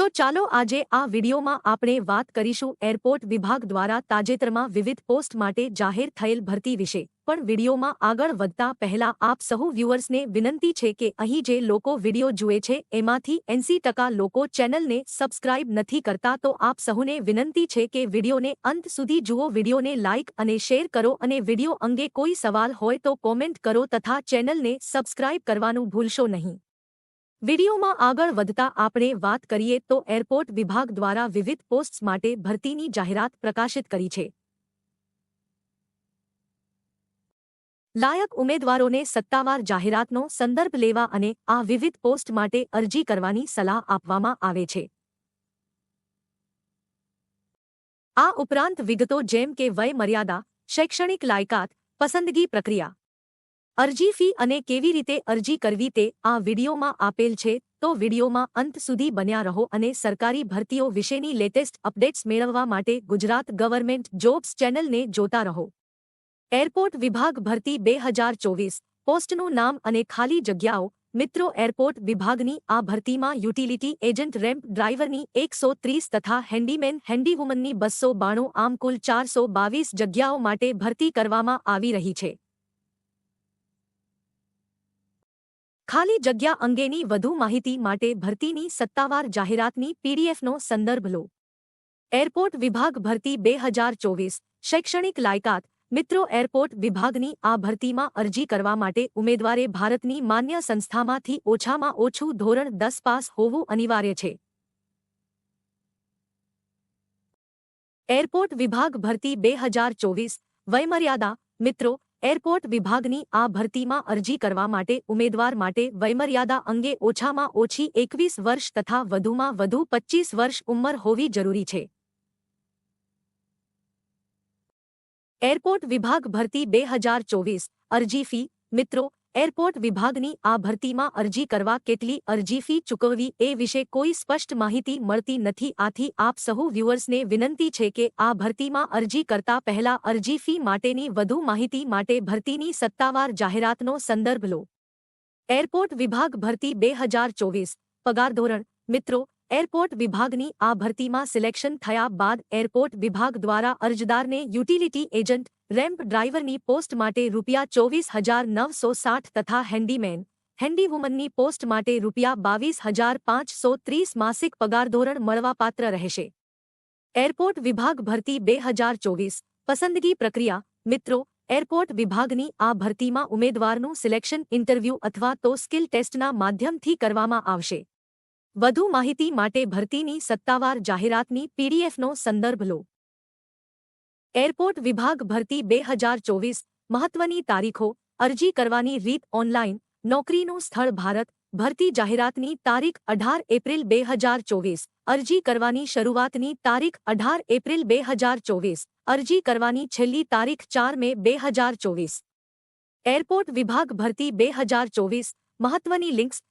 તો ચાલો આજે આ વિડીયોમાં આપણે વાત કરીશું એરપોર્ટ વિભાગ દ્વારા તાજેતરમાં વિવિધ પોસ્ટ માટે જાહેર થયેલ ભરતી વિશે. પણ વિડીયોમાં આગળ વધતા પહેલા આપ સહુ વ્યુઅર્સને વિનંતી છે કે અહીં જે લોકો વીડિયો જુએ છે, એમાંથી એંસી ટકા લોકો ચેનલને સબસ્ક્રાઇબ નથી કરતા તો આપ સહુને વિનંતી છે કે વિડીયોને અંત સુધી જુઓ, વિડીયોને લાઇક અને શેર કરો અને વીડિયો અંગે કોઈ સવાલ હોય તો કોમેન્ટ કરો તથા ચેનલને સબસ્ક્રાઇબ કરવાનું ભૂલશો નહીં. વિડીયોમાં આગળ વધતા આપણે વાત કરીએ તો એરપોર્ટ વિભાગ દ્વારા વિવિધ પોસ્ટ્સ માટે ભરતીની જાહેરાત પ્રકાશિત કરી છે. લાયક ઉમેદવારોને સત્તાવાર જાહેરાતનો સંદર્ભ લેવા અને આ વિવિધ પોસ્ટ માટે અરજી કરવાની સલાહ આપવામાં આવે છે. આ ઉપરાંત વિગતો જેમ કે વય મર્યાદા શૈક્ષણિક લાયકાત, પસંદગી પ્રક્રિયા અરજી ફી અને કેવી રીતે અરજી કરવી તે આ વિડીયોમાં આપેલ છે. તો વિડીયોમાં અંત સુધી બન્યા રહો અને સરકારી ભરતીઓ વિશેની લેટેસ્ટ અપડેટ્સ મેળવવા માટે ગુજરાત ગવર્મેન્ટ જોબ્સ ચેનલને જોતા રહો. એરપોર્ટ વિભાગ ભરતી બે હજાર ચોવીસ. પોસ્ટનું નામ અને ખાલી જગ્યાઓ. મિત્રો, એરપોર્ટ વિભાગની આ ભરતીમાં યુટિલિટી એજન્ટ રેમ્પ ડ્રાઈવરની એકસો ત્રીસ તથા હેન્ડીમેન હેન્ડીવુમનની બસો બાણું આમ કુલ ચારસો બાવીસ જગ્યાઓ માટે ભરતી કરવામાં આવી રહી છે. ખાલી જગ્યા અંગેની વધુ માહિતી માટે ભરતીની સત્તાવાર જાહેરાતની પીડીએફનો સંદર્ભ લો. એરપોર્ટ વિભાગ ભરતી બે હજાર ચોવીસ. શૈક્ષણિક લાયકાત. મિત્રો, એરપોર્ટ વિભાગની આ ભરતીમાં અરજી કરવા માટે ઉમેદવારે ભારતની માન્ય સંસ્થામાંથી ઓછામાં ઓછું ધોરણ દસ પાસ હોવું અનિવાર્ય છે. એરપોર્ટ વિભાગ ભરતી બે હજાર ચોવીસ. વયમર્યાદા. મિત્રો એરપોર્ટ વિભાગની આ ભરતીમાં અરજી કરવા માટે ઉમેદવાર માટે વયમર્યાદા અંગે ઓછામાં ઓછી એકવીસ વર્ષ તથા વધુમાં વધુ પચ્ચીસ વર્ષ ઉંમર હોવી જરૂરી છે. એરપોર્ટ વિભાગ ભરતી બે હજાર ચોવીસ અરજી ફી મિત્રો એરપોર્ટ વિભાગની આ ભરતીમાં અરજી કરવા કેટલી અરજી ફી ચૂકવવી એ વિશે કોઈ સ્પષ્ટ માહિતી મળતી નથી. આથી આપ સહુ વ્યુઅર્સને વિનંતી છે કે આ ભરતીમાં અરજી કરતા પહેલા અરજી ફી માટેની વધુ માહિતી માટે ભરતીની સત્તાવાર જાહેરાતનો સંદર્ભ લો. એરપોર્ટ વિભાગ ભરતી બે હજાર ચોવીસ. પગાર ધોરણ. મિત્રો એરપોર્ટ વિભાગની આ ભરતીમાં સિલેક્શન થયા બાદ એરપોર્ટ વિભાગ દ્વારા અરજદારને યુટિલિટી એજન્ટ, રેમ્પ ડ્રાઈવરની પોસ્ટ માટે રૂપિયા ચોવીસ હજાર નવસો સાઠ તથા હેન્ડીમેન, હેન્ડીવુમનની પોસ્ટ માટે રૂપિયા બાવીસ હજાર પાંચસો ત્રીસ માસિક પગારધોરણ મળવાપાત્ર રહેશે. એરપોર્ટ વિભાગ ભરતી બે હજાર ચોવીસ, પસંદગી પ્રક્રિયા, મિત્રો, એરપોર્ટ વિભાગની આ ભરતીમાં ઉમેદવારનું સિલેક્શન ઇન્ટરવ્યૂ અથવા તો સ્કિલ ટેસ્ટના માધ્યમથી કરવામાં આવશે. વધુ માહિતી માટે ભરતીની સત્તાવાર જાહેરાતની પીડીએફનો સંદર્ભ લો. એરપોર્ટ વિભાગ ભરતી બે હજાર ચોવીસ મહત્વની તારીખો, અરજી કરવાની રીત ઓનલાઇન નોકરીનું સ્થળ ભારત, ભરતી જાહેરાતની તારીખ અઢાર એપ્રિલ બે હજાર ચોવીસ, અરજી કરવાની શરૂઆતની તારીખ અઢાર એપ્રિલ બે હજાર ચોવીસ, અરજી કરવાની છેલ્લી તારીખ ચાર મે બે હજાર ચોવીસ. એરપોર્ટ વિભાગ ભરતી બે હજાર ચોવીસ મહત્વની લિંક્સ